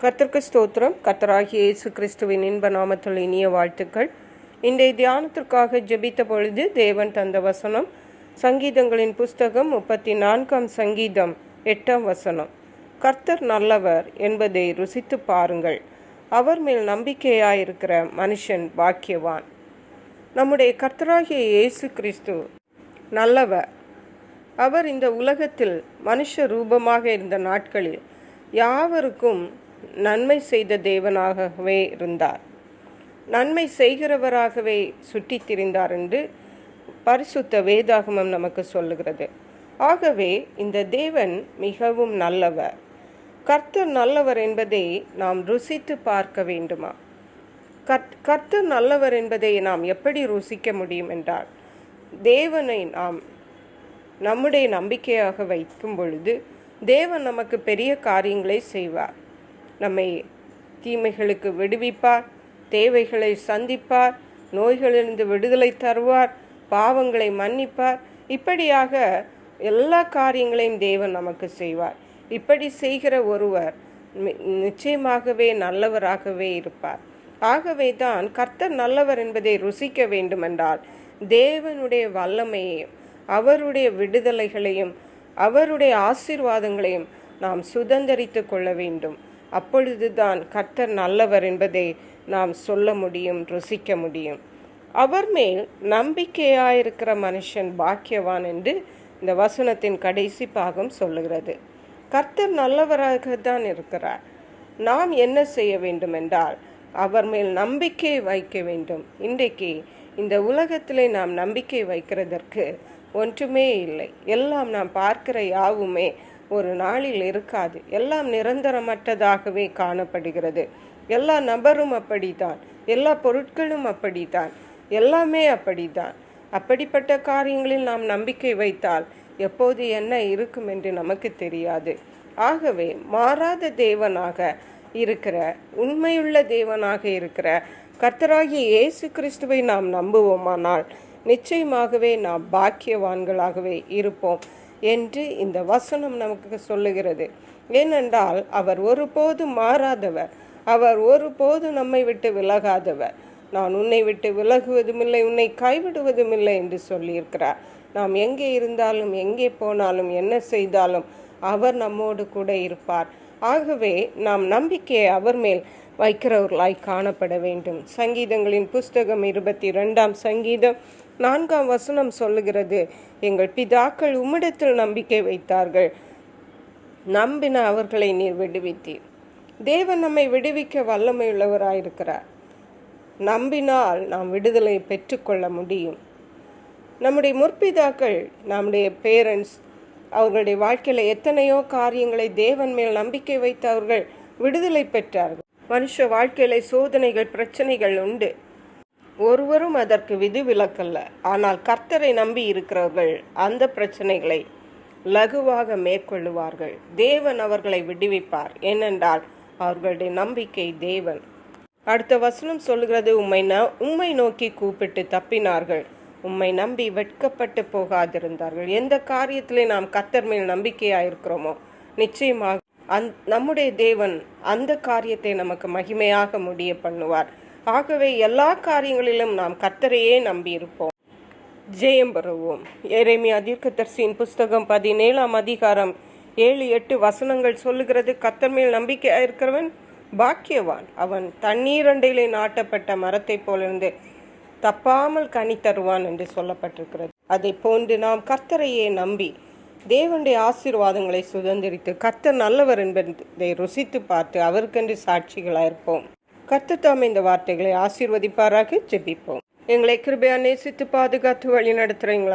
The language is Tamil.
கத்திற்கு ஸ்தோத்திரம். கத்தராகிய இயேசு கிறிஸ்துவின் இன்ப நாமத்தில் இனிய வாழ்த்துக்கள். இன்றைய தியானத்திற்காக ஜெபித்த பொழுது தேவன் தந்த வசனம் சங்கீதங்களின் புஸ்தகம் முப்பத்தி நான்காம் சங்கீதம் எட்டாம் வசனம். கர்த்தர் நல்லவர் என்பதை ருசித்து பாருங்கள். அவர் மேல் நம்பிக்கையாயிருக்கிற மனுஷன் பாக்கியவான். நம்முடைய கர்த்தராகிய இயேசு கிறிஸ்து நல்லவர். அவர் இந்த உலகத்தில் மனுஷ ரூபமாக இருந்த நாட்களில் யாவருக்கும் நன்மை செய்த தேவனாகவே இருந்தார். நன்மை செய்கிறவராகவே சுற்றித் திரிந்தார் என்று பரிசுத்த வேதாகமம் நமக்கு சொல்லுகிறது. ஆகவே இந்த தேவன் மிகவும் நல்லவர். கர்த்தர் நல்லவர் என்பதை நாம் ருசித்து பார்க்க வேண்டுமா? கர்த் கர்த்தர் நல்லவர் என்பதை நாம் எப்படி ருசிக்க முடியும் என்றால் தேவனை நாம் நம்முடைய நம்பிக்கையாக வைக்கும் பொழுது தேவன் நமக்கு பெரிய காரியங்களை செய்வார். நம்மை தீமைகளுக்கு விடுவிப்பார் தேவைகளை சந்திப்பார் நோய்களிலிருந்து விடுதலை தருவார் பாவங்களை மன்னிப்பார். இப்படியாக எல்லா காரியங்களையும் தேவன் நமக்கு செய்வார். இப்படி செய்கிற ஒருவர் நிச்சயமாகவே நல்லவராகவே இருப்பார். ஆகவே தான் கர்த்தர் நல்லவர் என்பதை ருசிக்க வேண்டுமென்றால் தேவனுடைய வல்லமையையும் அவருடைய விடுதலைகளையும் அவருடைய ஆசீர்வாதங்களையும் நாம் சுதந்திரித்து கொள்ள வேண்டும். அப்பொழுதுதான் கர்த்தர் நல்லவர் என்பதை நாம் சொல்ல முடியும் ருசிக்க முடியும். அவர் மேல் நம்பிக்கையாயிருக்கிற மனுஷன் பாக்கியவான் என்று இந்த வசனத்தின் கடைசி பாகம் சொல்லுகிறது. கர்த்தர் நல்லவராக தான் இருக்கிறார். நாம் என்ன செய்ய வேண்டும் என்றால் அவர் மேல் நம்பிக்கை வைக்க வேண்டும். இன்றைக்கு இந்த உலகத்திலே நாம் நம்பிக்கை வைக்கிறதற்கு ஒன்றுமே இல்லை. எல்லாம் நாம் பார்க்கிற யாவுமே ஒரு நாளில் இருக்காது. எல்லாம் நிரந்தரமற்றதாகவே காணப்படுகிறது. எல்லா நபரும் அப்படித்தான். எல்லா பொருட்களும் அப்படித்தான். எல்லாமே அப்படித்தான். அப்படிப்பட்ட காரியங்களில் நாம் நம்பிக்கை வைத்தால் எப்போது என்ன இருக்கும் என்று நமக்கு தெரியாது. ஆகவே மாறாத தேவனாக இருக்கிற உண்மையுள்ள தேவனாக இருக்கிற கர்த்தராகிய இயேசு கிறிஸ்துவை நாம் நம்புவோமானால் நிச்சயமாகவே நாம் பாக்கியவான்களாகவே இருப்போம். என்று இந்த வசனம் நமக்கு சொல்லுகிறது. ஏனென்றால் அவர் ஒருபோதும் மாறாதவர். அவர் ஒருபோது நம்மை விட்டு விலகாதவர். நான் உன்னை விட்டு விலகுவதுமில்லை உன்னை கைவிடுவதுமில்லை என்று சொல்லியிருக்கிறார். நாம் எங்கே இருந்தாலும் எங்கே போனாலும் என்ன செய்தாலும் அவர் நம்மோடு கூட இருப்பார். ஆகவே நாம் நம்பிக்கையை அவர் மேல் வைக்கிறவர்களாய் காணப்பட வேண்டும். சங்கீதங்களின் புஸ்தகம் இருபத்தி ரெண்டாம் சங்கீதம் நான்காம் வசனம் சொல்லுகிறது. எங்கள் பிதாக்கள் உம்மிடத்தில் நம்பிக்கை வைத்தார்கள். நம்பின அவர்களை நீர் விடுவித்தீர். தேவன் நம்மை விடுவிக்க வல்லமையுள்ளவராயிருக்கிறார். நம்பினால் நாம் விடுதலை பெற்றுக்கொள்ள முடியும். நம்முடைய முற்பிதாக்கள் நம்முடைய பேரண்ட்ஸ் அவர்களுடைய வாழ்க்கையில் எத்தனையோ காரியங்களை தேவன் மேல் நம்பிக்கை வைத்து அவர்கள் விடுதலை பெற்றார்கள். மனுஷ வாழ்க்கையில சோதனைகள் பிரச்சனைகள் உண்டு. ஒருவரும் அதற்கு விதிவிலக்கல்ல. ஆனால் கர்த்தரை நம்பி இருக்கிறவர்கள் அந்த பிரச்சனைகளை லகுவாக மேற்கொள்ளுவார்கள். தேவன் அவர்களை விடுவிப்பார். ஏனென்றால் அவர்களுடைய நம்பிக்கை தேவன். அடுத்த வசனம் சொல்லுகிறது உம்மை ந உம்மை நோக்கி கூப்பிட்டு தப்பினார்கள். உம்மை நம்பி வெட்கப்பட்டு போகாதிருந்தார்கள். எந்த காரியத்திலே நாம் கத்தர் மேல் நம்பிக்கையாயிருக்கிறோமோ நிச்சயமாக அந் நம்முடைய தேவன் அந்த காரியத்தை நமக்கு மகிமையாக முடிய பண்ணுவார். ஆகவே எல்லா காரியங்களிலும் நாம் கர்த்தரையே நம்பியிருப்போம். ஜெயம் பெறுவோம். எரேமியா தீர்க்கதரிசியின் புஸ்தகம் பதினேழாம் அதிகாரம் ஏழு எட்டு வசனங்கள் சொல்லுகிறது கத்தர் மேல் நம்பிக்கையாக இருக்கிறவன் பாக்கியவான். அவன் தண்ணீரண்டையிலே நாட்டப்பட்ட மரத்தைப் போலிருந்து தப்பாமல் கனி தருவான் என்று சொல்லப்பட்டிருக்கிறது. அதை போன்று நாம் கர்த்தரையே நம்பி தேவனுடைய ஆசீர்வாதங்களை சுதந்திரித்து கர்த்தர் நல்லவர் என்பதை ருசித்து பார்த்து அவருக்கென்று சாட்சிகளாயிருப்போம். கத்துத்தாம் இந்த வார்த்தைகளை ஆசீர்வதிப்பாராக ஜெபிப்போம். எங்களை கிருபையா நேசித்து பாதுகாத்து வழி நடத்துறீங்களா